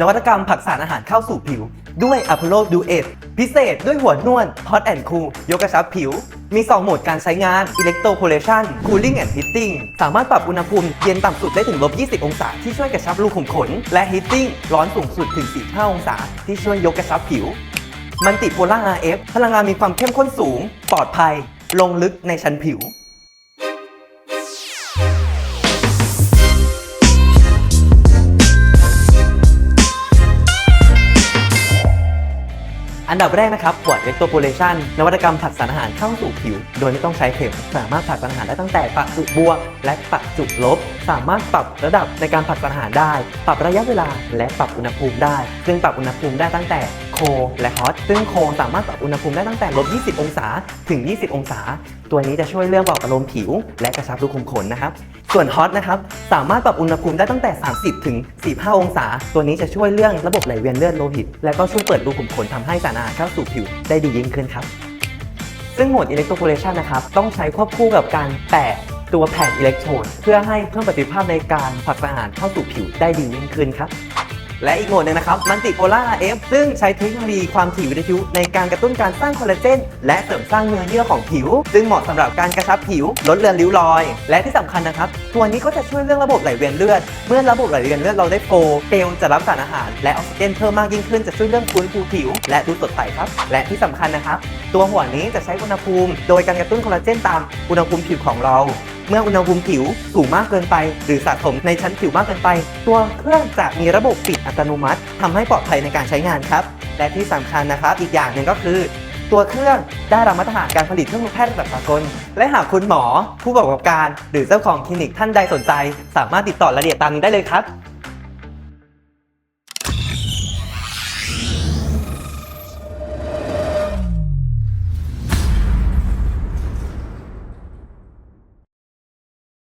นวัตกรรมผักสารอาหารเข้าสู่ผิว ด้วย Apollo Duet พิเศษด้วยหัวนวด Hot and Cool ยกกระชับผิว มี 2 โหมดการใช้งาน Electroporation Cooling and Heating สามารถปรับอุณหภูมิเย็นต่ำสุดได้ถึงลบ 20 องศา ที่ช่วยกระชับรูขุมขน และ Heating ร้อนสูงสุดถึง 45 องศา ที่ช่วยยกกระชับผิว มันติโพล่า RF พลังงานมีความเข้มข้นสูง ปลอดภัย ลงลึกในชั้นผิว อันดับแรกนะครับปวดเวกโตโพเลชันนวัตกรรมผลักสารอาหารเข้าสู่ผิว โดยไม่ต้องใช้เข็มสามารถผลักสารอาหารได้ตั้งแต่ปรับจุบวก และปรับจุลบ สามารถปรับระดับในการผลักสารอาหารได้ ปรับระยะเวลาและปรับอุณหภูมิได้ ซึ่งปรับอุณหภูมิได้ตั้งแต่ คและฮอตซึ่งโคสามารถปรับอุณหภูมิได้ตั้งแต่ลบ 20 องศาถึง 20 องศา ตัวนี้จะช่วยเรื่องปรับอารมณ์ผิว และกระชับรูขุมขนนะครับส่วนฮอตนะครับสามารถปรับอุณหภูมิได้ตั้งแต่ 30 ถึง 45 องศา ตัวนี้จะช่วยเรื่องระบบไหลเวียนเลือดโลหิต และก็ช่วยเปิดรูขุมขนทำให้สารอาหารเข้าสู่ผิวได้ดียิ่งขึ้นครับซึ่งโหมด electroporation นะครับต้องใช้ควบคู่กับการแตะตัวแผ่นอิเล็กโทรดเพื่อให้เพิ่มประสิทธิภาพในการผลักสารอาหารเข้าสู่ผิวได้ดียิ่งขึ้นครับ และอีกโหมดหนึ่งนะครับมันติโพล่า RF ซึ่งใช้เทคโนโลยีความถี่วิทยุในการกระตุ้นการสร้างคอลลาเจนและเสริมสร้างเนื้อเยื่อของผิว ซึ่งเหมาะสำหรับการกระชับผิว ลดเลือนริ้วรอย และที่สำคัญนะครับ ตัวนี้ก็จะช่วยเรื่องระบบไหลเวียนเลือด เมื่อระบบไหลเวียนเลือดเราได้โฟร์เซลจะรับสารอาหาร และออกซิเจนเพิ่มมากยิ่งขึ้นจะช่วยเรื่องฟื้นฟูผิว และดูสดใสครับ และที่สำคัญนะครับ ตัวหัวนี้จะใช้อุณหภูมิ โดยการกระตุ้นคอลลาเจนตามอุณหภูมิผิวของเราเมื่ออุณหภูมิผิวสูงมากเกินไป หรือสะสมในชั้นผิวมากเกินไป ตัวเครื่องจะมีระบบปิดอัตโนมัติทำให้ปลอดภัยในการใช้งานครับ และที่สำคัญนะครับ อีกอย่างหนึ่งก็คือ ตัวเครื่องได้รับมาตรฐานการผลิตเครื่องมือแพทย์ระดับสากล และหากคุณหมอ ผู้ประกอบการ หรือเจ้าของคลินิกท่านใดสนใจ สามารถติดต่อรายละเอียดตามนี้ได้เลยครับ